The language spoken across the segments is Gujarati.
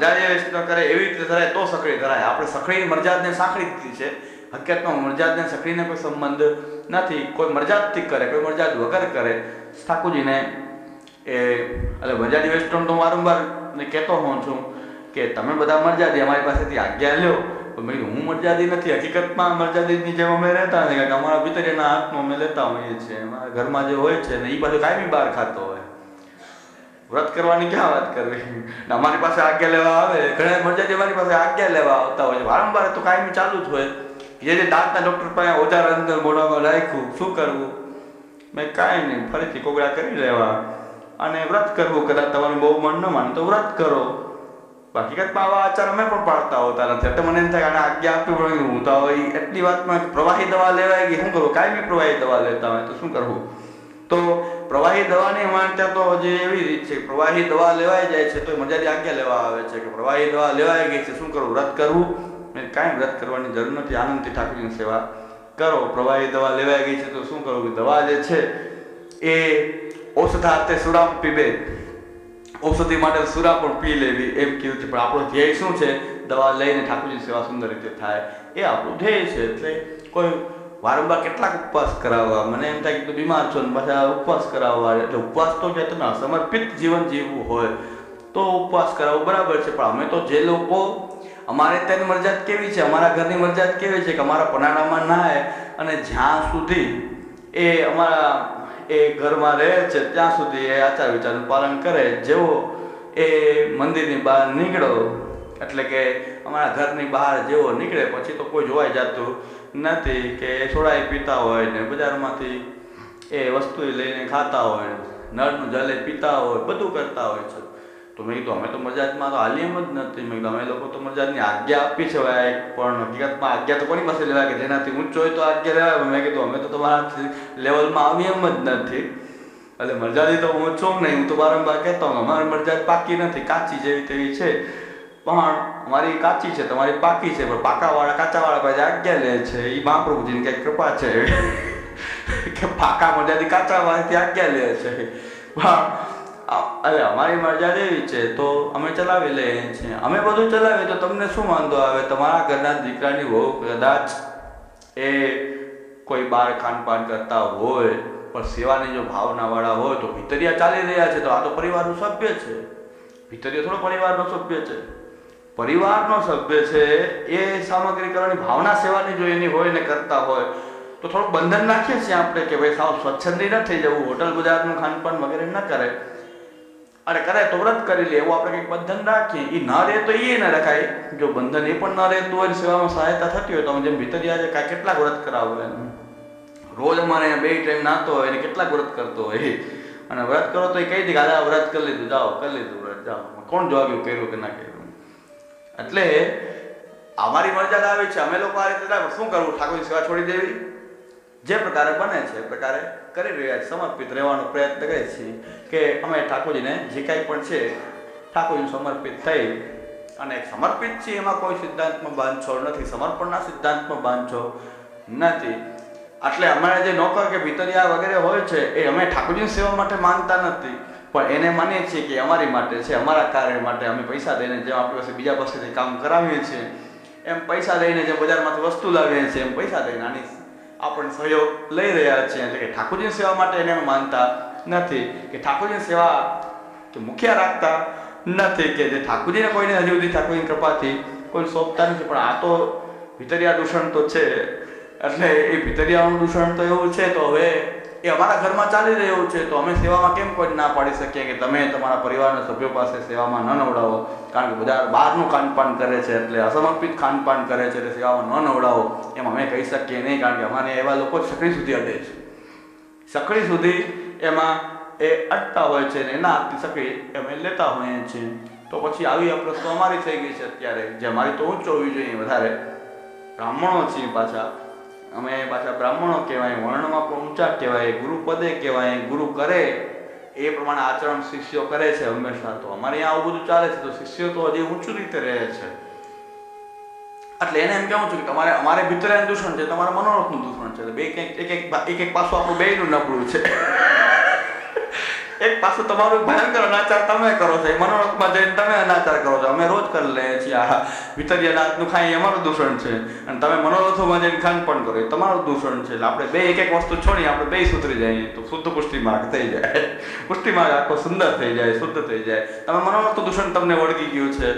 મરજાદી વૈષ્ણવ કરે, એવી રીતે ધરાય તો સખડી ધરાય આપણે સખડી મરજાદને સાંકળી દીધી છે. હકીકતમાં મરજાદને સખડીને કોઈ સંબંધ નથી. કોઈ મરજાદથી કરે, કોઈ મરજાદ વગર કરે. ઠાકોરજીને એ, એટલે મરજાદી વૈષ્ણવ તો વારંવાર કહેતો હોઉં છું કે તમે બધા મરજાદી, અમારી પાસેથી આજ્ઞા લ્યો. મેં હું મરજાદી નથી. હકીકતમાં મરજાદીની જેમ અમે રહેતા નથી. કારણ કે અમારા ભીતરીના હાથમાં અમે લેતા હોઈએ છીએ. અમારા ઘરમાં જે હોય છે ને એ પાછું કાયમી બહાર ખાતો હોય. વ્રત કરવાની ક્યાં વાત કરવી? અમારી પાસે આજ્ઞા લેવા આવે, ઘણા મરજાદી અમારી પાસે આજ્ઞા લેવા આવતા હોય છે. વારંવાર તો કાયમી ચાલુ જ હોય. જે જે દાંતના ડૉક્ટર પાસે ઓજાર અંદર મોઢામાં રાખ્યું શું કરવું? મેં કાંઈ નહીં, ફરીથી કોગળા કરી લેવા. અને વ્રત કરવું કદાચ તમારું બહુ મન ન માને તો વ્રત કરો. હકીકતમાં આવા આચાર અમે પણ પાડતા હોતા નથી. એટલે મને એમ થાય આને આજ્ઞા આપવી પડે હું તો એટલી વાતમાં પ્રવાહી દવા લેવાય કે શું કરવું કાંઈ બી પ્રવાહી દવા લેતા હોય તો શું કરવું? તો પ્રવાહી દવાની અમારે તો જે એવી રીત છે. પ્રવાહી દવા લેવાઈ જાય છે તો મજાની આજ્ઞા લેવા આવે છે કે પ્રવાહી દવા લેવાઈ ગઈ છે, શું કરવું વ્રત કરવું મેં કાંઈ વ્રત કરવાની જરૂર નથી. આનંદથી ઠાકોરજીની સેવા કરો. પ્રવાહી દવા લેવાઈ ગઈ છે, તો શું કરવું દવા જે છે એ ઔષધાર્થે સુરામ પીબે ઔષધિ માટે સુરા પણ પી લેવી, એમ કીધું છે. પણ આપણો ધ્યેય શું છે? દવા લઈને ઠાકોરજીની સેવા સુંદર રીતે થાય. એ આપણું ધ્યેય છે. એટલે કોઈ વારંવાર કેટલાક ઉપવાસ કરાવવા, મને એમ થાય કે બીમાર છો ને પાછા ઉપવાસ કરાવવા, એટલે ઉપવાસ તો તમે સમર્પિત જીવન જીવવું હોય તો ઉપવાસ કરાવવો બરાબર છે, પણ અમે તો જે લોકો, અમારે ત્યાંની મરજાત કેવી છે, અમારા ઘરની મરજાત કેવી છે કે અમારા પનાડામાં નાહે અને જ્યાં સુધી એ અમારા, એ ઘરમાં રહે છે, ત્યાં સુધી એ આચાર વિચારનું પાલન કરે, જેવો એ મંદિરની બહાર નીકળો, એટલે કે અમારા ઘરની બહાર જેવો નીકળે, પછી તો કોઈ જોવાઈ જતું નથી કે સોડાઈ પીતા હોય ને બજારમાંથી એ વસ્તુ લઈને ખાતા હોય નળનું જલે પીતા હોય, બધું કરતા હોય છે. તો મેં કીધું, અમે તો મજાજમાં તો હાલી એમ જ નથી. મેં કીધું, અમે લોકો તો મજાજની આજ્ઞા આપી છે ભાઈ, પણ હકીકતમાં આજ્ઞા તો કોની પાસે લેવાય કે જેનાથી ઊંચો હોય તો આજ્ઞા લેવાય. મેં કીધું, અમે તો તમારા લેવલમાં આવી એમ જ નથી. એટલે મરજાદી તો હું છું નહીં હું તો વારંવાર કહેતો અમારી મરજાદ પાકી નથી, કાચી જેવી તેવી છે. પણ અમારી કાચી છે, તમારી પાકી છે, પણ પાકાવાળા, કાચાવાળા પાસે આજ્ઞા લે છે. એ મહાપ્રભુજીની કંઈક કૃપા છે. કે પાકા મરજાદી કાચાવાળાથી આજ્ઞા લે છે. પણ અરે અમારી મરજાદ એવી છે, તો અમે ચલાવી લઈએ છીએ. અમે બધું ચલાવીએ તો તમને શું વાંધો આવે? તમારા ઘરના દીકરાની વહુ કદાચ એ કોઈ બાર ખાનપાન કરતા હોય, પણ સેવાની જો ભાવનાવાળા હોય તો ભીતરિયા ચાલી રહ્યા છે, તો આ તો પરિવારનું સભ્ય છે. ભીતરિયા થોડો પરિવારનો સભ્ય છે. પરિવારનો સભ્ય છે, એ સામગ્રી કરવાની ભાવના સેવાની જો એની હોય ને કરતા હોય, તો થોડુંક બંધન નાખીએ છીએ આપણે કે ભાઈ સાવ સ્વચ્છંદી ન થઈ જવું, હોટલ ગુજરાતનું ખાનપાન વગેરે ન કરે. અને કરે તો વ્રત કરી લે, એવું આપણે કંઈક બંધન રાખીએ. એ ન રહે તો એ ન રખાય. જો બંધન એ પણ ન રહેતું હોય સેવામાં સહાયતા થતી હોય તો અમે જેમ ભીતરિયા છે કાંઈ કેટલાક વ્રત કરાવે રોજ અમારે બે ટાઈમ નાતો હોય એને કેટલાક વ્રત કરતો હોય. અને વ્રત કરો તો એ કહી દે કે આ વ્રત કરી લીધું, જાઓ, કરી લીધું વ્રત, જાઓ. કોણ જવાબ કર્યું કે ના કર્યું? એટલે અમારી મર્યાદા આવી છે. અમે લોકો આ રીતે શું કરવું? ઠાકોરની સેવા છોડી દેવી? જે પ્રકારે બને છે, એ પ્રકારે કરી રહ્યા સમર્પિત રહેવાનો પ્રયત્ન કરીએ છીએ કે અમે ઠાકોરજીને જે કાંઈ પણ છે, ઠાકોરજીને સમર્પિત થઈ અને સમર્પિત છીએ એમાં કોઈ સિદ્ધાંતમાં બાંધછોડ નથી. સમર્પણના સિદ્ધાંતમાં બાંધછોડ નથી. એટલે અમારા જે નોકર કે ભીતરિયા વગેરે હોય છે, એ અમે ઠાકોરજીની સેવા માટે માનતા નથી. પણ એને માનીએ છીએ કે અમારી માટે છે, અમારા કાર્ય માટે અમે પૈસા દઈને જેમ આપણી પાસે બીજા પાસેથી કામ કરાવીએ છીએ, એમ પૈસા દઈને જે બજારમાંથી વસ્તુ લાવીએ છીએ, એમ પૈસા દઈને આની આપણને સહયોગ લઈ રહ્યા છીએ. એટલે કે ઠાકોરજીની સેવા માટે એને માનતા નથી કે ઠાકોરજીની સેવા કે મુખ્ય રાખતા નથી કે જે ઠાકોરજીને કોઈને હજી સુધી ઠાકોરજીની કૃપાથી કોઈ સોંપતા નથી. પણ આ તો ભીતરિયા દૂષણ તો છે. એટલે એ ભીતરિયાનું દૂષણ તો એવું છે તો હવે એ અમારા ઘરમાં ચાલી રહ્યું છે તો અમે સેવામાં કેમ કોઈ ના પાડી શકીએ કે તમે તમારા પરિવારના સભ્યો પાસે સેવામાં ન નવડાવો? કારણ કે બધા બહારનું ખાનપાન કરે છે એટલે અસમર્પિત ખાનપાન કરે છે એટલે સેવામાં ન નવડાવો. એમ અમે કહી શકીએ નહીં કારણ કે અમારે એવા લોકો સકડી સુધી અડે છે. સકડી સુધી એમાં એ અટતા હોય છે ને એના હાથની સકડી અમે લેતા હોઈએ છીએ. તો પછી આવી અપ્રસ્તો અમારી થઈ ગઈ છે અત્યારે. જે અમારી તો ઊંચો હોવી જોઈએ વધારે. બ્રાહ્મણો છીએ પાછા. અમે પાછા બ્રાહ્મણો કહેવાય, વર્ણમાં પણ ઊંચા કહેવાય ગુરુ પદે કહેવાય, ગુરુ કરે, એ પ્રમાણે આચરણ શિષ્યો કરે છે હંમેશા તો. અમારે અહીંયા આવું બધું ચાલે છે, તો શિષ્યો તો હજી ઊંચું રીતે રહે છે. એટલે એને એમ કહેવું છું કે તમારે, અમારે ભીતરે દૂષણ છે, તમારા મનોરથનું દૂષણ છે. બે કંઈક, એક એક એક એક પાછું આપણું બેયનું નબળું છે. એક પાછું તમારું ભયંકર અનાચાર તમે કરો છો એ મનોરથમાં જઈને તમે અનાચાર કરો છો અમે રોજ કરી લઈએ છીએ આ વિતરિયા નાચનું ખાઈ એ અમારું દૂષણ છે અને તમે મનોરથોમાં જઈને ખાન પણ કરો એ તમારું દૂષણ છે એટલે આપણે બે એક એક વસ્તુ છોડી આપણે બે સુધરી જઈએ તો શુદ્ધ પુષ્ટિ માર્ગ થઈ જાય પુષ્ટિ માર્ગ આખો સુંદર થઈ જાય શુદ્ધ થઈ જાય તમે મનોરથ દૂષણ તમને વળગી ગયું છે।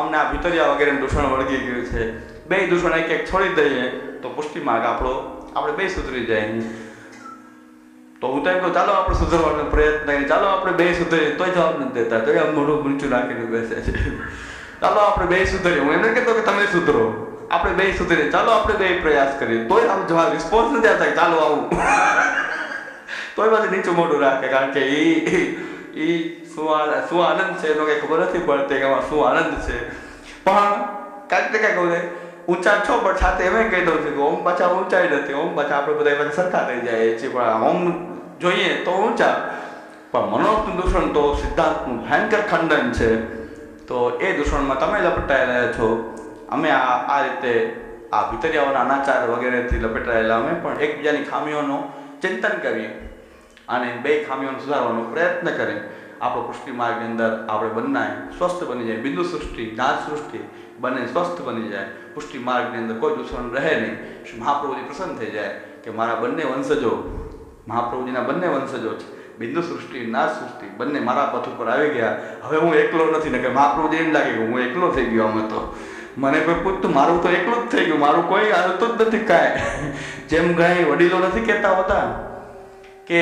અમને આ ભીતરિયા વગેરેનું દૂષણ વળગી ગયું છે। બે દૂષણ એક એક છોડી દઈએ, તો પુષ્ટિ માર્ગ આપણો, આપણે બે સુધરી જાય. તો હું તો એમ કહું, ચાલો આપણે સુધરવાનો પ્રયત્ન કરીએ. ચાલો આપણે બે સુધરીએ. તોય જવાબ નથી દેતા. તોય આમ મોઢું ઊંચું રાખીને બેસે છે. ચાલો આપણે બે સુધરીએ. હું એમને કહેતો કે, તમે સુધરો. આપણે બે સુધરીએ. ચાલો આપણે બે પ્રયાસ કરીએ. તોય આમ જવાબ રિસ્પોન્સ નથી આવતા ચાલો આવું. તોય પાછું નીચું મોઢું રાખે, કારણ કે એ એ શું આ- શું આનંદ છે એનો કઈ ખબર નથી પડતી કે શું આનંદ છે. પણ કાંઈક ને કાંઈક ઊંચા છો, પણ સાથે એમ કહી દઉં છું કે ઓમ પાછા ઊંચાઈ નથી, ઓમ પાછા આપણે બધા પાછા સરખા થઈ જાય છે પણ ઓમ જોઈએ તો ઊંચા. પણ મનોરથનું દૂષણ તો સિદ્ધાંતનું ભયંકર ખંડન છે. તો એ દૂષણમાં તમે લપટાયેલા છો. અમે આ આ રીતે આ ભીતરિયાઓના અનાચાર વગેરેથી લપેટાયેલા અમે પણ એકબીજાની ખામીઓનું ચિંતન કરીએ અને બે ખામીઓને સુધારવાનો પ્રયત્ન કરીએ. આપણો પુષ્ટિ માર્ગની અંદર આપણે બંને સ્વસ્થ બની જાય, બિંદુ સૃષ્ટિ જ્ઞાન સૃષ્ટિ, બંને સ્વસ્થ બની જાય. પુષ્ટિ માર્ગની અંદર કોઈ દૂષણ રહે નહીં. શ્રી મહાપ્રભુજી પ્રસન્ન થઈ જાય કે મારા બંને વંશજો, મહાપ્રભુજીના બંને વંશજો છે, બિંદુ સૃષ્ટિ ના સૃષ્ટિ, બંને મારા પથ ઉપર આવી ગયા. હવે હું એકલો નથી ને કે મહાપ્રભુજી એમ લાગે કે હું એકલો થઈ ગયો અમે તો. મને કોઈ પૂછતું, મારું તો એકલું જ થઈ ગયું, મારું કોઈ આવતું જ નથી કાંઈ. જેમ કાંઈ વડીલો નથી કહેતા હોતા કે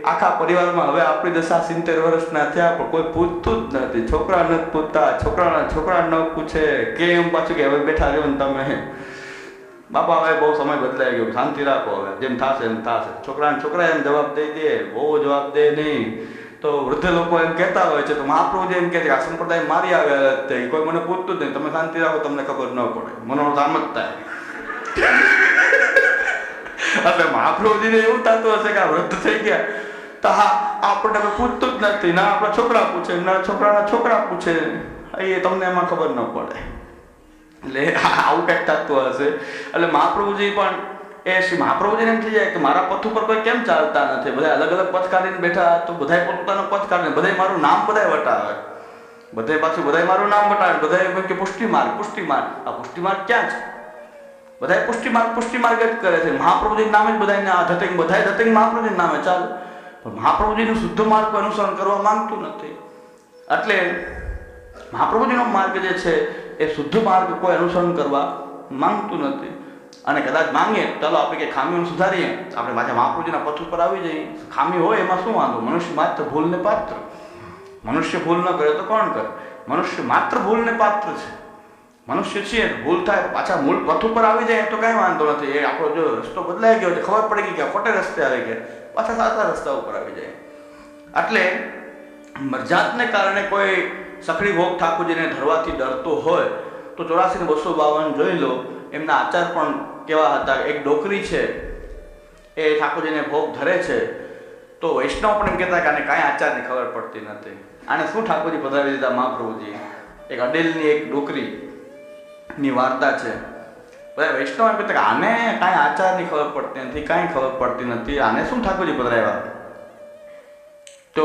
આખા પરિવારમાં હવે આપણી દશા સિત્તેર વર્ષના થયા, પણ કોઈ પૂછતું જ નથી. છોકરા નથી પૂછતા, છોકરાના છોકરા ન પૂછે. કેમ પાછું કે હવે બેઠા રહ્યો ને તમે? બાપા, હવે બહુ સમય બદલાઈ ગયો. શાંતિ રાખો હવે. જેમ થશે એમ થશે. છોકરાને છોકરા એમ જવાબ દઈ દે. બહુ જવાબ દે નહીં. તો વૃદ્ધ લોકો એમ કહેતા હોય છે, તો મહાપ્રભુ એમ કહે છે કે આ સંપ્રદાય મારી આવ્યા તે. કોઈ મને પૂછતું જ નહીં. તમે શાંતિ રાખો, તમને ખબર ન પડે. મનોરથ આમ જ થાય. એટલે મહાપ્રભુજીને એવું થતું હશે કે આ વૃદ્ધ થઈ ગયા. તો હા, આપણને હવે પૂછતું જ નથી. ના, આપણા છોકરા પૂછે, ના, છોકરાના છોકરા પૂછે. એ તમને એમાં ખબર ન પડે. એટલે આવું કંઈક થતું હશે. એટલે મહાપ્રભુજી પણ એ શ્રી મહાપ્રભુજીને એમ થઈ જાય કે મારા પથ ઉપર કોઈ કેમ ચાલતા નથી? બધા અલગ અલગ પથ કાઢીને બેઠા તો બધાય પોતાનો પથ કાઢીને બધાય મારું નામ બધાય વટાવે. બધાય પાછું બધાય મારું નામ વટાવે એમ કે પુષ્ટિ માર્ગ પુષ્ટિ માર્ગ આ પુષ્ટિ માર્ગ ક્યાં છે? બધાય પુષ્ટિ માર્ગ પુષ્ટિ માર્ગ જ કરે છે. મહાપ્રભુજી નામે જ બધાને આ ધતિંગ બધાય ધતિંગ મહાપ્રભુજી નામે ચાલે. પણ મહાપ્રભુજીનું શુદ્ધ માર્ગ અનુસરણ કરવા માંગતું નથી. એટલે મહાપ્રભુજીનો માર્ગ જે છે, એ શુદ્ધ માર્ગ કોઈ અનુસરણ કરવા માંગતું નથી. અને કદાચ માંગીએ, ચાલો આપણે કે ખામીઓ સુધારીએ. આપણે પાછા મહાપ્રભુજીના પથ ઉપર આવી જઈએ. ખામી હોય એમાં શું વાંધો? મનુષ્ય માત્ર ભૂલને પાત્ર. મનુષ્ય ભૂલ ન કરે તો કોણ કરે? મનુષ્ય માત્ર ભૂલને પાત્ર છે. મનુષ્ય છીએ ભૂલ થાય, પાછા મૂળ પથ ઉપર આવી જાય તો કાંઈ વાંધો નથી. એ આપણો જો રસ્તો બદલાઈ ગયો ખબર પડી ગઈ કે ખોટે રસ્તે આવી ગયા. પાછા સાચા રસ્તા ઉપર આવી જાય. એટલે મરજાતને કારણે કોઈ સખડી ભોગ ઠાકોરજીને ધરવાથી ડરતો હોય, તો ચોરાસી બસો બાવન જોઈ લો. એમના આચાર પણ કેવા હતા એક ડોકરી છે, એ ઠાકોરજીને ભોગ ધરે છે. તો વૈષ્ણવ પણ એમ કહેતા કે આને કાંઈ આચારની ખબર પડતી નથી. આને શું ઠાકોરજી પધરાવી દીધા મહાપ્રભુજી? એક અડેલની એક ડોકરી. ની વાર્તા છે. બધા વૈષ્ણવ એમ કહેતા આને કાંઈ આચારની ખબર પડતી નથી, કાંઈ ખબર પડતી નથી, આને શું ઠાકોરજી પધરાવ્યા? તો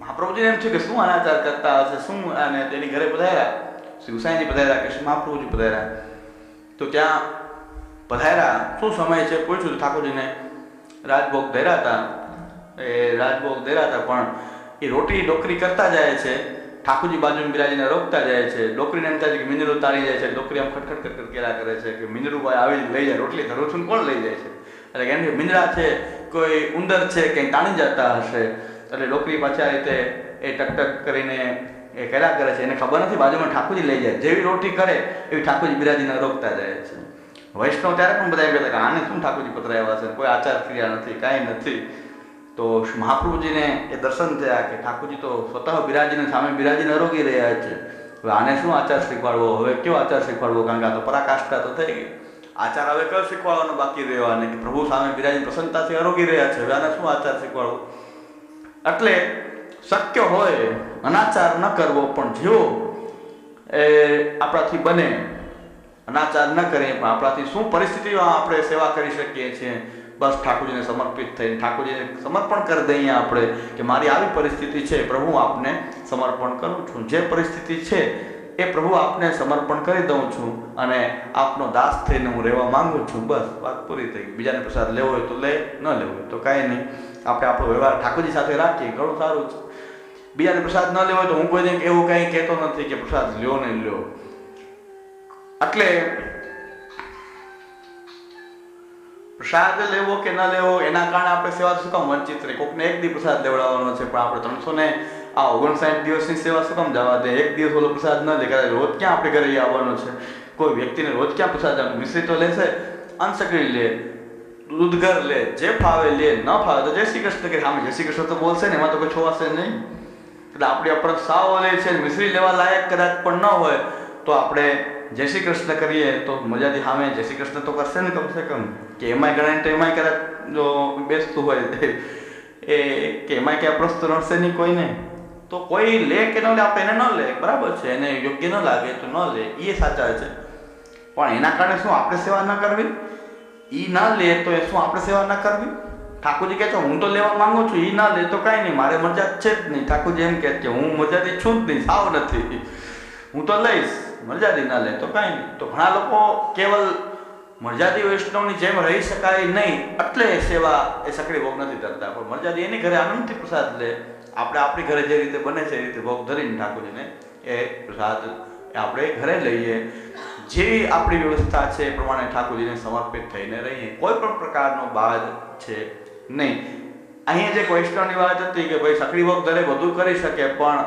મહાપ્રભુજી એમ છે કે શું અનાચાર કરતા હશે, શું અને તેની ઘરે પધાર્યા? શિવસાઈજી પધાર્યા કે શું મહાપ્રભુજી પધાર્યા? તો ત્યાં પધાર્યા. શું સમય છે? પૂછ્યું ઠાકોરજીને. રાજભોગ ધર્યા હતા. એ રાજભોગ ધર્યા હતા પણ એ રોટી ડોકરી કરતા જાય છે. ઠાકોરજી બાજુ બિરાજીને રોકતા જાય છે. ડોકરીને એમ થાય છે કે મિનરું તારી જાય છે. ડોકરી આમ ખટખટ ખટખટ કર્યા કરે છે કે મિનરું ભાઈ આવી લઈ જાય. રોટલી ધરું છું કોણ લઈ જાય છે? એટલે કે એમ કે મિનરા છે, કોઈ ઉંદર છે કંઈ તાણી જતા હશે. એટલે ડોકરી પાછા રીતે એ ટકટક કરીને એ કર્યા કરે છે. એને ખબર નથી બાજુમાં ઠાકોરજી લઈ જાય. જેવી રોટી કરે, એવી ઠાકોરજી બિરાજીને રોકતા જાય છે. વૈષ્ણવ ત્યારે પણ બધા એમ કહેતા કે આને શું ઠાકોરજી પતરાયા છે? કોઈ આચાર ક્રિયા નથી, કાંઈ નથી. તો મહાપ્રભુજીને એ દર્શન થયા કે ઠાકોરજી તો સ્વતઃ બિરાજીને સામે બિરાજીને આરોગી રહ્યા છે. હવે આને શું આચાર શીખવાડવો? હવે કયો આચાર શીખવાડવો? કારણ કે આ તો પરાકાષ્ઠા તો થઈ ગઈ. આચાર હવે કયો શીખવાડવાનો બાકી રહ્યો? કે પ્રભુ સામે બિરાજી પ્રસન્નતાથી આરોગી રહ્યા છે. હવે આને શું આચાર શીખવાડવો? એટલે શક્ય હોય અનાચાર ન કરવો, પણ જેવો એ આપણાથી બને, અનાચાર ન કરીએ, પણ આપણાથી શું પરિસ્થિતિમાં આપણે સેવા કરી શકીએ છીએ? બસ ઠાકોરજીને સમર્પિત થઈને ઠાકોરજીને સમર્પણ કરી દઈએ આપણે કે મારી આવી પરિસ્થિતિ છે, પ્રભુ આપને સમર્પણ કરું છું. જે પરિસ્થિતિ છે, એ પ્રભુ આપને સમર્પણ કરી દઉં છું અને આપનો દાસ થઈને હું રહેવા માંગુ છું. બસ, વાત પૂરી થઈ બીજાને પ્રસાદ લેવો હોય તો લે, ન લેવો હોય તો કાંઈ નહીં. આપણે આપણો વ્યવહાર ઠાકોરજી સાથે રાખીએ, ઘણું સારું છે. બીજાને પ્રસાદ ન લેવો હોય તો હું કોઈને એવું કંઈ કહેતો નથી કે પ્રસાદ લ્યો ને લ્યો. એટલે પ્રસાદ લેવો કે ન લેવો, એના કારણે આપણે સેવા શું કામ વંચિત રહી? કોકને એક દિવસ પ્રસાદ લેવડાવવાનો છે, પણ આપણે ત્રણસો ને આ ઓગણસાઠ દિવસની સેવા શું કામ જવા દે? એક દિવસ ઓલો પ્રસાદ ન લે કારણ રોજ ક્યાં આપણે ઘરે આવવાનો છે? કોઈ વ્યક્તિને રોજ ક્યાં પ્રસાદ મિશ્રી તો લેશે, અનસકરી લે, દૂધઘર લે, જે ફાવે લે, ન ફાવે તો જય શ્રી કૃષ્ણ કે હા જય શ્રી કૃષ્ણ તો બોલશે ને, એમાં તો કોઈ છોવાશે નહીં. એટલે આપણી અપરક સાવ લે છે મિશ્રી લેવા લાયક કદાચ પણ ન હોય, તો આપણે જય શ્રી કૃષ્ણ કરીએ તો મજાથી સામે જય શ્રી કૃષ્ણ તો કરશે ને કમસે કમ કે એમાંય ગણાય તો એમાંય કદાચ જો બેસતું હોય એ કે એમાંય ક્યાં પ્રશ્ન નડશે નહીં કોઈને તો કોઈ લે કે ન લે આપણે એને ન લે બરાબર છે એને યોગ્ય ન લાગે તો ન લે એ સાચા છે પણ એના કારણે શું આપણે સેવા ન કરવી એ ના લે તો એ શું આપણે સેવા ન કરવી ઠાકોરજી કહે છે હું તો લેવા માંગુ છું એ ના લે તો કાંઈ નહીં મારે મજા છે જ નહીં ઠાકોરજી એમ કહે છે હું મજાથી છું જ નહીં સાવ નથી હું તો લઈશ મરજાદી ના લે. તો કાંઈ તો ઘણા લોકો કેવલ મરજાદી વૈષ્ણવની જેમ રહી શકાય નહીં, એટલે સેવા, એ સકડી ભોગ નથી ધરતા. પણ મરજાદી એની ઘરે આનંદથી પ્રસાદ લે. આપણે આપણી ઘરે જે રીતે બને છે એ રીતે ભોગ ધરીને ઠાકોરજીને એ પ્રસાદ આપણે ઘરે લઈએ. જેવી આપણી વ્યવસ્થા છે એ પ્રમાણે ઠાકોરજીને સમર્પિત થઈને રહીએ. કોઈ પણ પ્રકારનો બાદ છે નહીં. અહીંયા જે વૈષ્ણવની વાત હતી કે ભાઈ સકડી ભોગ ધરે બધું કરી શકે, પણ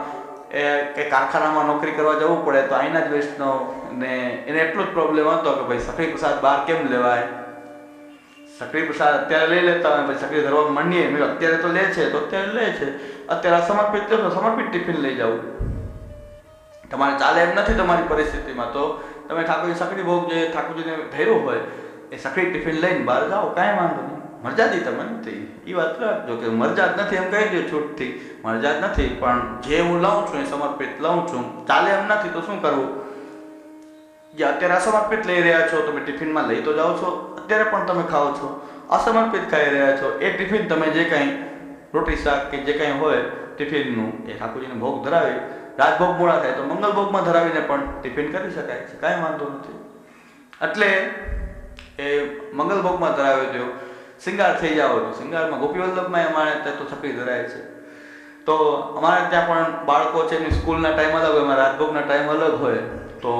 એ કે કારખાનામાં નોકરી કરવા જવું પડે તો અહીંના જ વૈષ્ણવ ને એને એટલો જ પ્રોબ્લેમ હતો કે ભાઈ સખરી પ્રસાદ બહાર કેમ લેવાય? સકડી પ્રસાદ અત્યારે લઈ લેતા હોય, પછી સકડી ધરવા માંડીએ. મેં અત્યારે તો લે છે, તો અત્યારે લે છે. અત્યારે સમર્પિત સમર્પિત ટિફિન લઈ જાવું તમારે ચાલે એમ નથી તમારી પરિસ્થિતિમાં. તો તમે ઠાકોરજી સકડી ભોગ જે ઠાકોરજીને ધર્યું હોય, એ સકડી ટિફિન લઈને બહાર જાઓ, કાંઈ વાંધો નહીં. મરજાદી તમે નથી એ વાત રાખજો કે મરજાદ નથી, એમ કહી દે છૂટથી. મરજાદ નથી, પણ જે હું લઉં છું, એ સમર્પિત લઉં છું. ચાલે એમ નથી, તો શું કરવું? જે અત્યારે અસમર્પિત લઈ રહ્યા છો, તમે ટિફિનમાં લઈ તો જાઓ છો. અત્યારે પણ તમે ખાઓ છો. અસમર્પિત ખાઈ રહ્યા છો. એ ટિફિન તમે જે કાંઈ રોટી શાક કે જે કાંઈ હોય, ટિફિનનું, એ ઠાકોરજીને ભોગ ધરાવી. રાજભોગ મોડા થાય તો મંગલભોગમાં ધરાવીને પણ ટિફિન કરી શકાય છે. કાંઈ વાંધો નથી. એટલે એ મંગલભોગમાં ધરાવી દો શિંગાર થઈ જાવ તો શિંગારમાં ગોપીવલ્લભમાં અમારે ત્યાં તો છપી ધરાય છે. તો અમારે ત્યાં પણ બાળકો છે એની સ્કૂલના ટાઈમ અલગ હોય રાજભોગના ટાઈમ અલગ હોય. તો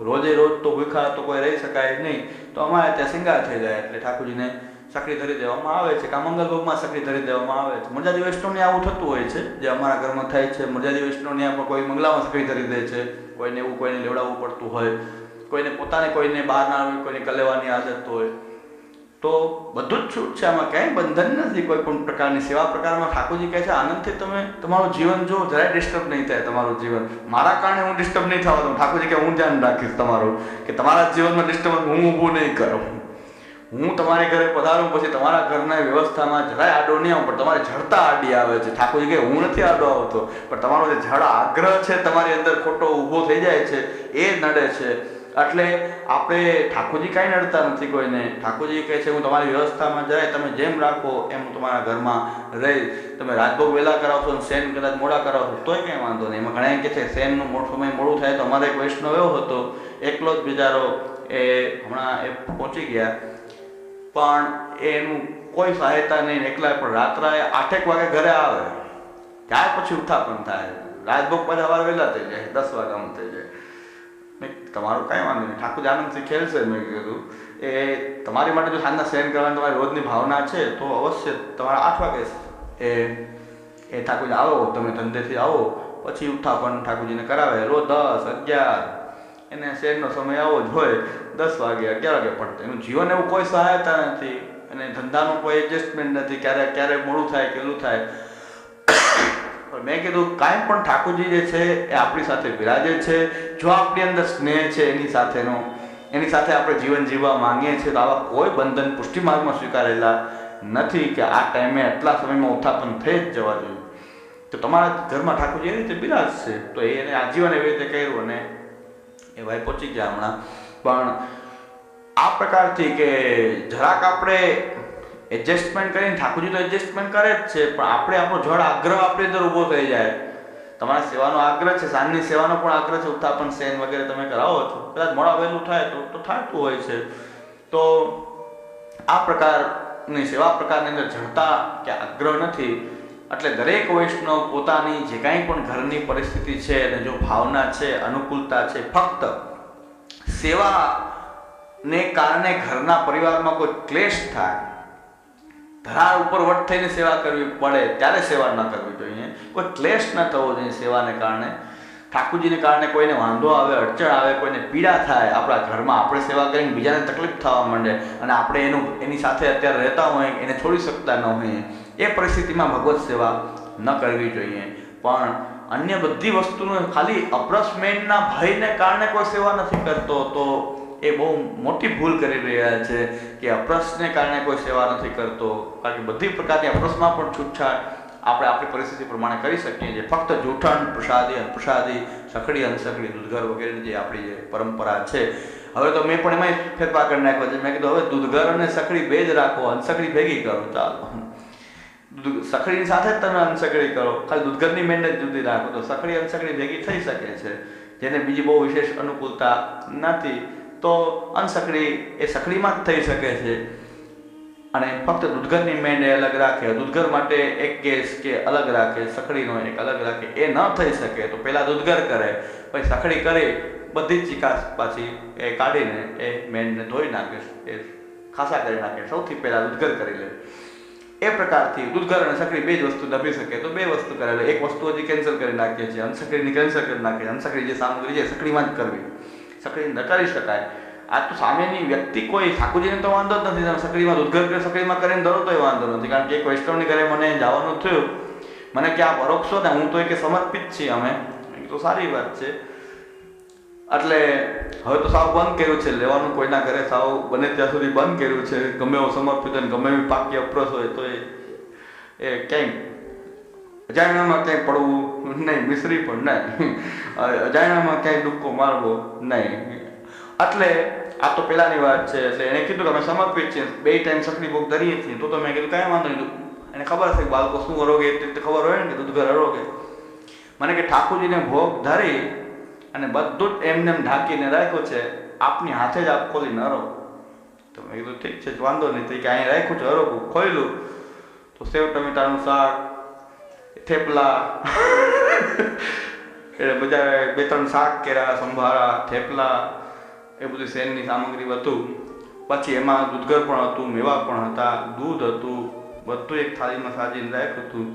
રોજે રોજ તો ભૂખા તો કોઈ રહી શકાય નહીં. તો અમારે ત્યાં શિંગાર થઈ જાય એટલે ઠાકોરજીને સકડી ધરી દેવામાં આવે છે. કે આ મંગલભોગમાં સકડી ધરી દેવામાં આવે છે. મરજાદી વૈષ્ણવને આવું થતું હોય છે, જે અમારા ઘરમાં થાય છે. મરજાદી વૈષ્ણવને આપણે કોઈ મંગલામાં સકડી ધરી દે છે. કોઈને એવું, કોઈને લેવડાવવું પડતું હોય. કોઈને પોતાને કોઈને બહાર ના આવે, કોઈને કલેવાની આદત હોય. તો બધું જ છૂટ છે. આમાં ક્યાંય બંધન નથી કોઈ પણ પ્રકારની. સેવા પ્રકારમાં ઠાકોરજી કહે છે, આનંદથી તમે તમારું જીવન જો જરાય ડિસ્ટર્બ નહીં થાય તમારું જીવન. મારા કારણે હું ડિસ્ટર્બ નહીં થવા દઉં. ઠાકોરજી કે હું ધ્યાન રાખીશ તમારું કે તમારા જીવનમાં ડિસ્ટર્બન્સ હું ઊભું નહીં કરું. હું તમારી ઘરે પધારું, પછી તમારા ઘરના વ્યવસ્થામાં જરાય આડો નહીં આવું, પણ તમારે જડતા આડી આવે છે. ઠાકોરજી કે હું નથી આડો આવતો, પણ તમારો જે જડ આગ્રહ છે, તમારી અંદર ખોટો ઊભો થઈ જાય છે, એ નડે છે. એટલે આપણે ઠાકોરજી કાંઈ નડતા નથી કોઈને. ઠાકોરજી કહે છે, હું તમારી વ્યવસ્થામાં જાય, તમે જેમ રાખો એમ હું તમારા ઘરમાં રહી તમે રાજભોગ વહેલા કરાવશો ને સેન કદાચ મોડા કરાવશો, તોય કંઈ વાંધો નહીં. એમાં ઘણા કહે છે, સેનનું મોટો સમય મોડું થાય તો અમારે એક વૈષ્ણવ એવો હતો, એકલો જ બિચારો એ હમણાં એ પહોંચી ગયા. પણ એનું કોઈ સહાયતા નહીં એકલા પણ રાત્રે આઠેક વાગે ઘરે આવે. ત્યાર પછી ઉત્થાપન થાય. રાજભોગ પછી અવાર વહેલા થઈ જાય, દસ વાગ્યામાં થઈ જાય. તમારું કાંઈ વાંધો નહીં. ઠાકોર આનંદથી ખેલશે, મેં કીધું. એ તમારી માટે જો સાંજના શયન કરવાની તમારી રોજની ભાવના છે, તો અવશ્ય તમારા આઠ વાગે એ એ ઠાકોરજી આવો, તમે ધંધેથી આવો, પછી ઉત્થાપન ઠાકોરજીને કરાવે. રોજ દસ, અગિયાર, એને શેરનો સમય આવો જ હોય, દસ વાગે, અગિયાર વાગે પડતો એનું જીવન એવું કોઈ સહાયતા નથી. અને ધંધાનું કોઈ એડજસ્ટમેન્ટ નથી. ક્યારેક ક્યારેક મોડું થાય કેટલું થાય. પણ મેં કીધું, કાંઈ પણ ઠાકોરજી જે છે એ આપણી સાથે બિરાજે છે. જો આપણી અંદર સ્નેહ છે એની સાથેનો, એની સાથે આપણે જીવન જીવવા માંગીએ છીએ, તો આવા કોઈ બંધન પુષ્ટિ માર્ગમાં સ્વીકારેલા નથી કે આ ટાઈમે આટલા સમયમાં ઉત્થાપન થઈ જ જવા જોઈએ. તો તમારા ઘરમાં ઠાકોરજી એવી રીતે બિરાજશે? તો એને આજીવન એવી રીતે કર્યું અને એ ભાઈ પહોંચી ગયા હમણાં. પણ આ પ્રકારથી કે જરાક આપણે એડજસ્ટમેન્ટ કરીને ઠાકોરજી તો એડજસ્ટમેન્ટ કરે જ છે, પણ આપણે આપણો જળ આગ્રહ આપણી અંદર ઊભો થઈ જાય. તમારા સેવાનો આગ્રહ છે, સાંજની સેવાનો પણ આગ્રહ છે, ઉત્થાપન સેન વગેરે તમે કરાવો છો. કદાચ મોડા વહેલું થાય તો તો થતું હોય છે. તો આ પ્રકારની સેવા પ્રકારની અંદર જડતા કે આગ્રહ નથી. એટલે દરેક વૈષ્ણવ પોતાની જે કાંઈ પણ ઘરની પરિસ્થિતિ છે અને જો ભાવના છે, અનુકૂળતા છે, ફક્ત સેવાને કારણે ઘરના પરિવારમાં કોઈ ક્લેશ થાય ધરાર ઉપર વટ થઈને સેવા કરવી પડે, ત્યારે સેવા ન કરવી જોઈએ. કોઈ ક્લેશ ન થવો જોઈએ સેવાને કારણે. ઠાકુરજીને કારણે કોઈને વાંધો આવે, અડચણ આવે, કોઈને પીડા થાય, આપણા ઘરમાં આપણે સેવા કરીને બીજાને તકલીફ થવા માંડે અને આપણે એનું, એની સાથે અત્યારે રહેતા હોય, એને છોડી શકતા ન હોઈએ. એ પરિસ્થિતિમાં ભગવત સેવા ન કરવી જોઈએ. પણ અન્ય બધી વસ્તુનું ખાલી અપ્રસમેન્ટના ભયને કારણે કોઈ સેવા નથી કરતો, તો એ બહુ મોટી ભૂલ કરી રહ્યા છે કે અપ્રશને કારણે કોઈ સેવા નથી કરતો. કારણ કે બધી પ્રકારની અપ્રસમાં પણ છૂટછાટ આપણે આપણી પરિસ્થિતિ પ્રમાણે કરી શકીએ છીએ. ફક્ત જૂઠણ, પ્રસાદી અનપ્રસાદી સખડી, અનસખડી, દૂધઘર વગેરેની જે આપણી જે પરંપરા છે. હવે તો મેં પણ એમાં ફેરફાર કરી નાખ્યો છે. મેં કીધું, હવે દૂધઘર અને સખડી બે જ રાખો, અનસખડી ભેગી કરો. ચાલો. સખડીની સાથે જ તમે અનસખડી કરો. ખાલી દૂધઘરની મહેનત જુદી રાખો. તો સખડી, અનસખડી ભેગી થઈ શકે છે. જેને બીજી બહુ વિશેષ અનુકૂળતા નથી. તો અનસકડી એ સખડીમાં જ થઈ શકે છે. અને ફક્ત દૂધઘરની મેંડ એ અલગ રાખે, દૂધઘર માટે એક ગેસ કે અલગ રાખે, સખડીનો એક અલગ રાખે, એ ન થઈ શકે તો પહેલાં દૂધઘર કરે. પછી સખડી કરી, બધી જ ચિકાસ પાછી એ કાઢીને એ મેંડને ધોઈ નાખે, એ ખાસા કરી નાખે, સૌથી પહેલાં દૂધઘર કરી લે. એ પ્રકારથી દૂધઘર અને સખડી બે જ વસ્તુ દબી શકે, તો બે વસ્તુ કરેલો. એક વસ્તુ હજી કેન્સલ કરી નાખીએ છીએ અનસકડીની કેન્સલ કરી નાખીએ અનસખડી જે સામગ્રી છે સકડીમાં જ કરવી. સકડી ન કરી શકાય. આ તો સામેની વ્યક્તિ કોઈ ઠાકોરજીને તો વાંધો જ નથી. સકડીમાં કે સકડીમાં કરીને ધરો તોય વાંધો નથી. કારણ કે એક વૈષ્ણવની ઘરે મને જવાનું થયું. મને કે આપ અરોગશો ને, હું તો એક સમર્પિત છીએ અમે. તો સારી વાત છે. એટલે હવે તો સાવ બંધ કર્યું છે. લેવાનું કોઈના ઘરે સાવ બને ત્યાં સુધી બંધ કર્યું છે. ગમે એવો સમર્પિત હોય ગમે એવી પાકી અપ્રસ હોય તો એ એ ક્યાંય, અજાણ્યામાં ક્યાંય પડવું નહીં, મિશ્રી પણ નહીં. અજાણ્યામાં ક્યાંય ડૂબકો મારવો નહીં. એટલે આ તો પહેલાની વાત છે, એટલે એને કીધું કે અમે સમર્પિત છીએ. બે ટાઈમ સકડી ભોગ ધરીએ છીએ. તો મેં કીધું, કાંઈ વાંધો નહીં. એને ખબર છે કે બાળકો શું અરોગે, એ રીતે ખબર હોય ને કે દૂધ ઘર અરોગે. મને કે, ઠાકોરજીને ભોગ ધરી અને બધું જ એમને ઢાંકીને રાખ્યું છે, આપની હાથે જ આપ ખોલી ન રહો તો મેં કીધું, ઠીક છે વાંધો નહીં. કે, અહીં રાખ્યું છે, અરોગું. ખોલ્યું તો સેવ ટમેટાનું શાક, થેપલા. એટલે બધા બે ત્રણ શાક કેરા સંભારા, થેપલા, એ બધી શેરની સામગ્રી હતું. પછી એમાં દૂધગર પણ હતું, મેવા પણ હતા, દૂધ હતું, બધું એક થાળીમાં સાજીને રાખ્યું હતું.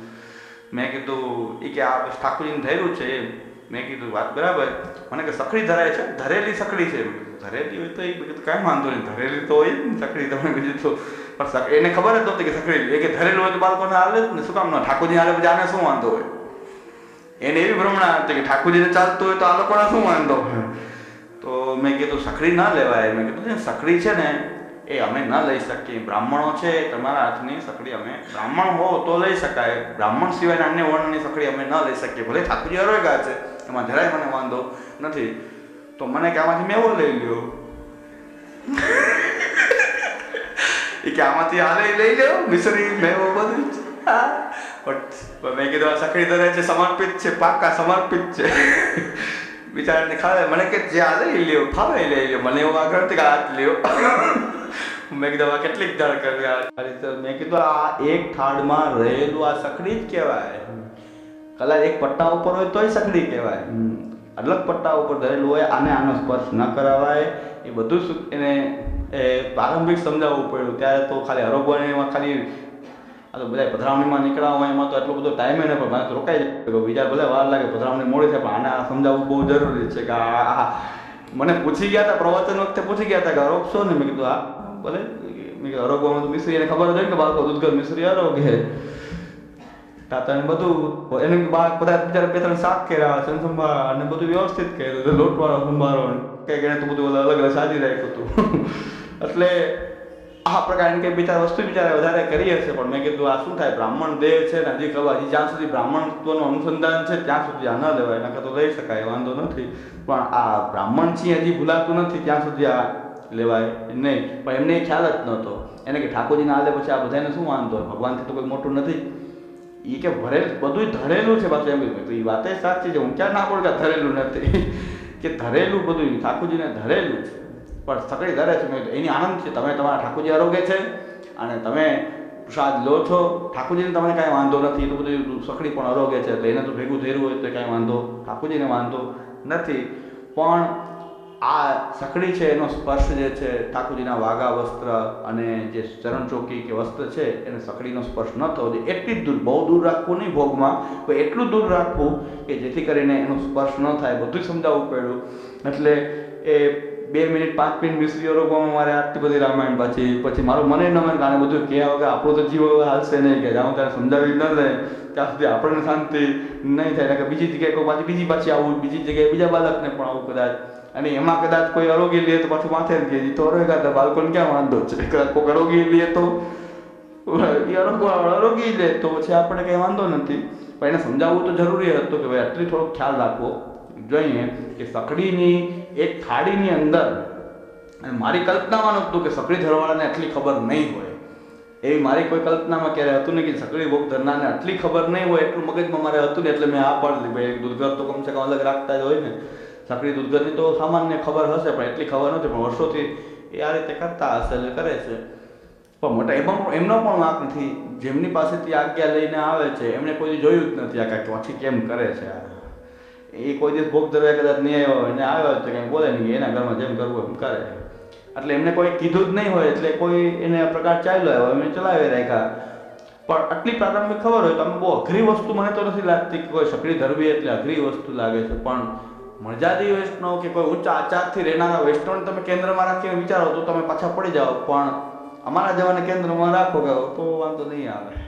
મેં કીધું એ કે આ ઠાકોરજીને ધર્યું છે એમ. મેં કીધું, વાત બરાબર. મને કે સખડી ધરાય છે? ધરેલી સખડી છે? ધરેલી હોય તો એ કાંઈ વાંધો નહીં. ધરેલી તો હોય ને સખડી તમે કીધું, તો પણ એને ખબર જ નહોતી કે સખડી એ કે, ધરેલું હોય તો બાળકોને હાલે જ ને. શું કામ ના? ઠાકોરજી હાલે પછી આને શું વાંધો હોય? એને એવી ભ્રમણા હતી કે ઠાકોરજીને ચાલતું હોય તો આ લોકોને શું વાંધો? તો મેં કીધું સખડી ના લેવાય. મેં કીધું સખડી છે ને એ અમે ના લઈ શકીએ. બ્રાહ્મણો છે તમારા હાથની સખડી અમે બ્રાહ્મણ હો તો લઈ શકાય. બ્રાહ્મણ સિવાય અન્ય વર્ણની સખડી અમે ન લઈ શકીએ. ભલે ઠાકોરજી અરોગા છે એમાં જરાય મને વાંધો નથી. તો મને કે આમાંથી મેવો લઈ લ્યો? એ કે આમાંથી આ લઈ લઈ લ્યો મિશ્રી મેવો બધું હા. પણ મેં કીધું, આ સખડી ધરે છે, સમર્પિત છે, પાકા સમર્પિત છે. બિચારાને ખાવે મને કે, જે આ લઈ લ્યો, ફાવે લઈ લ્યો. મને એવું આગળ કે, આ લ્યો. મેં કીધું આ કેટલીક દાળ કરવી આ રીતે. મેં કીધું, આ એક થાળમાં રહેલું આ સખડી જ કહેવાય. કદાચ એક પટ્ટા ઉપર હોય તોય સખડી કહેવાય. અલગ પટ્ટા ઉપર ધરેલું હોય, આને આનો સ્પર્શ ન કરાવાય. એ બધું શું એને, એ પ્રારંભિક સમજાવવું પડ્યું. ત્યારે તો ખાલી હરોગવાની એમાં ખાલી આ તો બધા પધરાવણીમાં નીકળ્યા હોય, એમાં તો એટલો બધો ટાઈમ નહીં પણ મારે રોકાઈ જાય. બીજા ભલે વાર લાગે પધરાવણી મોડી થાય, પણ આને સમજાવવું બહુ જરૂરી છે કે આ મને પૂછી ગયા હતા, પ્રવચન વખતે પૂછી ગયા હતા કે છો ને? મેં કીધું આ ભલે. મેં કીધું અરોગવામાં તો મિશ્રી એને ખબર જ કે બાળકો દૂધગર મિશ્રી અરોગે તાતા ને બધું એને બાળક બધા બિચારા બે ત્રણ શાક કર્યા સંસંભાર અને બધું વ્યવસ્થિત કર્યું લોટવાળો સંભારો કઈ એને તો બધું અલગ અલગ સાજી રાખ્યું હતું. એટલે આ પ્રકારની કે બિચાર વસ્તુ બિચારા વધારે કરી હશે, પણ મેં કીધું, આ શું થાય? બ્રાહ્મણ દેવ છે ને, હજી ખબર, હજી જ્યાં સુધી બ્રાહ્મણત્વનું અનુસંધાન છે, ત્યાં સુધી આ ન લેવાય, નકર તો લઈ શકાય વાંધો નથી. પણ આ બ્રાહ્મણ છીએ, હજી ભૂલાતું નથી, ત્યાં સુધી આ લેવાય નહીં. પણ એમને ખ્યાલ જ નહોતો. એને કે ઠાકોરજીને હાલે પછી આ બધાને શું વાંધો? ભગવાનથી તો કોઈ મોટું નથી. એ કે ભરેલ બધું ધરેલું છે પાછું એમ કીધું. તો એ વાતે સાચી છે હું ક્યાં ના બોલું કે ધરેલું નથી. કે ધરેલું બધું ઠાકોરજીને ધરેલું છે. પણ સકડી ધરે છે એની આનંદ છે. તમે તમારા ઠાકોરજી આરોગ્ય છે અને તમે પ્રસાદ લો છો. ઠાકોરજીને તમને કાંઈ વાંધો નથી. એટલું બધું સકડી પણ આરોગ્ય છે. એટલે એને તો ભેગું થયેલું હોય તો કાંઈ વાંધો, ઠાકોરજીને વાંધો નથી. પણ આ સકડી છે એનો સ્પર્શ જે છે ઠાકોરજીના વાઘા વસ્ત્ર અને જે ચરણ ચોકી કે વસ્ત્ર છે એને સકડીનો સ્પર્શ ન થવો જોઈએ. એટલી જ દૂર, બહુ દૂર રાખવું નહીં ભોગમાં, પણ એટલું દૂર રાખવું કે જેથી કરીને એનો સ્પર્શ ન થાય. બધું સમજાવવું પડ્યું. એટલે એ બે મિનિટ, પાંચ મિનિટ મિસ્ત્રીઓ રોગવામાં મારે આટલી બધી રામાયણ પાછી પછી મારું મને ન મને કારણ બધું કહેવા વગર આપણું તો જીવ હાલશે નહીં કે જાઉં ત્યારે સમજાવી ન લે ત્યાં સુધી આપણને શાંતિ નહીં થાય. કે બીજી જગ્યાએ કોઈ પાછી, બીજી પાછી આવું, બીજી જગ્યાએ બીજા બાળકને પણ આવું કદાચ. અને એમાં કદાચ કોઈ અરોગી લે તો પાછું માથે જ કે તો અરોગા બાળકોને ક્યાં વાંધો છે? કદાચ કોઈ અરોગી લે તો અરોગી લે તો પછી આપણે કંઈ વાંધો નથી. પણ એને સમજાવવું તો જરૂરી હતું કે ભાઈ આટલી થોડોક ખ્યાલ રાખવો. જોઈએ કે સકડીની એક થાળીની અંદર, અને મારી કલ્પનામાં નહોતું કે સકડી ધરવાળાને આટલી ખબર નહીં હોય. એવી મારી કોઈ કલ્પનામાં ક્યારે હતું નહીં કે સકડી ભોગ ધરનારને આટલી ખબર નહીં હોય, એટલું મગજમાં મારે હતું ને એટલે મેં આ પાડી ભાઈ દૂધઘર તો કમસે કમ અલગ રાખતા જ હોય ને. સકડી દૂધઘરની તો સામાન્ય ખબર હશે, પણ એટલી ખબર નથી, પણ વર્ષોથી એ આ રીતે કરતા હશે એટલે કરે છે. પણ મોટા એમાં એમનો પણ વાંક નથી. જેમની પાસેથી આજ્ઞા લઈને આવે છે, એમણે કોઈ જોયું જ નથી આ કાંઈક પછી કેમ કરે છે આ? એ કોઈ દિવસ ભોગ ધરવા કદાચ નહીં આવ્યો હોય એને આવ્યો તો કંઈ બોલે નહીં એના ઘરમાં જેમ કરવું એમ કરે. એટલે એમને કોઈ કીધું જ નહીં હોય, એટલે કોઈ એને પ્રકાર ચાલ્યો હોય એમને ચલાવી રાખ્યા. પણ આટલી પ્રારંભિક ખબર હોય તો અમે બહુ અઘરી વસ્તુ મને તો નથી લાગતી કે કોઈ સકડી ધરવી એટલે અઘરી વસ્તુ લાગે છે. પણ મરજાદી વૈષ્ણવ કે કોઈ ઊંચા આચારથી રહેનારા વૈષ્ણવને તમે કેન્દ્રમાં રાખીને વિચારો તો તમે પાછા પડી જાઓ. પણ અમારા જવાને કેન્દ્રમાં રાખો ગયો તો વાંધો નહીં આવે.